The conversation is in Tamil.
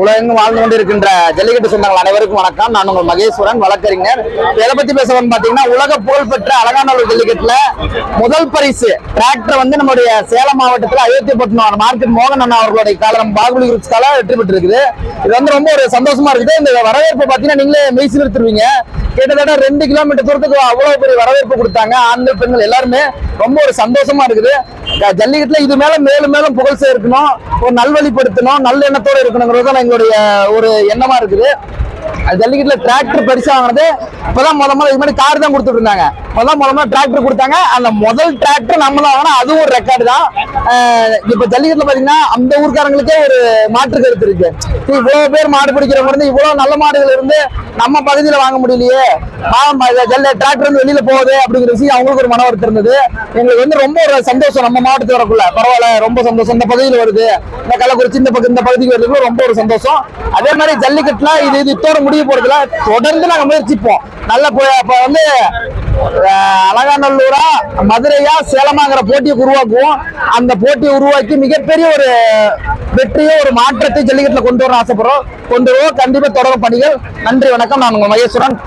உலகெங்கும் வாழ்ந்து கொண்டிருக்கின்ற ஜல்லிக்கட்டு சொந்தங்கள் அனைவருக்கும் வணக்கம். நான் உங்கள் மகேஸ்வரன் வழக்கறிஞர். எதை பத்தி பேச பாத்தீங்கன்னா உலக புகழ்பெற்ற அலங்காநல்லூர் ஜல்லிக்கட்டுல முதல் பரிசு டிராக்டர் வந்து நம்முடைய சேலம் மாவட்டத்தில் அயோத்தியப்பட்டினம் மார்க்கெட் மோகன் அண்ணா அவர்களுடைய காலம் பாகுலி பாகுபலி குரூப்ஸ் கால வெற்றி பெற்றிருக்குது. இது வந்து ரொம்ப ஒரு சந்தோஷமா இருக்குது. இந்த வரவேற்பு பாத்தீங்கன்னா நீங்களே மெய்சி நிறுத்துருவீங்க கிட்டத்தட்ட ரெண்டு கிலோமீட்டர் தூரத்துக்கு அவ்வளவு பெரிய வரவேற்பு கொடுத்தாங்க. ஆண்கள் பெண்கள் எல்லாருமே ரொம்ப ஒரு சந்தோஷமா இருக்குது. ஜல்லிக்கட்டுல இது மேல மேலும் மேலும் புகழ் சேர்க்கணும். ஒரு நல்வழிப்படுத்தணும். நல்ல எண்ணத்தோட வாங்குறது தான் எங்களுடைய ஒரு எண்ணமா இருக்குது. ஜல்லிக்கட்டுல டிராக்டர் பெருசாக வாங்கினது. இப்பதான் முத முதல்ல இது மாதிரி கார் தான் கொடுத்துட்டு இருந்தாங்க இப்பதான் முத முதல்ல டிராக்டர் கொடுத்தாங்க. அந்த முதல் டிராக்டர் நம்ம தான் வாங்கினா அதுவும் ஒரு ரெக்கார்டு தான். இப்போ இப்ப ஜல்லிக்கட்டுல பாத்தீங்கன்னா அந்த ஊர்க்காரங்களுக்கே ஒரு மாற்று கருத்து இருக்கு. இவ்வளவு பேர் மாடு பிடிக்கிறவங்க இருந்து இவ்வளவு நல்ல மாடுகள் இருந்து நம்ம பகுதியில வாங்க முடியலையே. ஜல்ல டிராக்டர் வந்து வெளியில போகுது அப்படிங்கிற விஷயம் அவங்களுக்கு ஒரு மன வருத்தம் இருந்தது. எங்களுக்கு வந்து ரொம்ப ஒரு சந்தோஷம் நம்ம மாவட்டத்தில் வரக்குள்ள. பரவாயில்ல ரொம்ப சந்தோஷம். இந்த பகுதியில் வருது. இந்த கள்ளக்குறிச்சி இந்த பக்கம் இந்த பகுதிக்கு வருது ரொம்ப ஒரு சந்தோஷம். அதே மாதிரி ஜல்லிக்கட்டுல இது இது இத்தோட முடிய போறதுல தொடர்ந்து நாங்க முயற்சிப்போம். நல்ல பு- வந்து அஹ், மதுரையா சேலமாங்கிற போட்டியை உருவாக்குவோம். அந்த போட்டியை உருவாக்கி மிகப்பெரிய ஒரு வெற்றியோ ஒரு மாற்றத்தை ஜல்லிக்கட்டுல கொண்டு வர ஆசைப்படுறோம். கொண்டு வருவோம். கண்டிப்பா தொடரும் பணிகள். நன்றி வணக்கம். நான் உங்க மகேஸ்வரன்.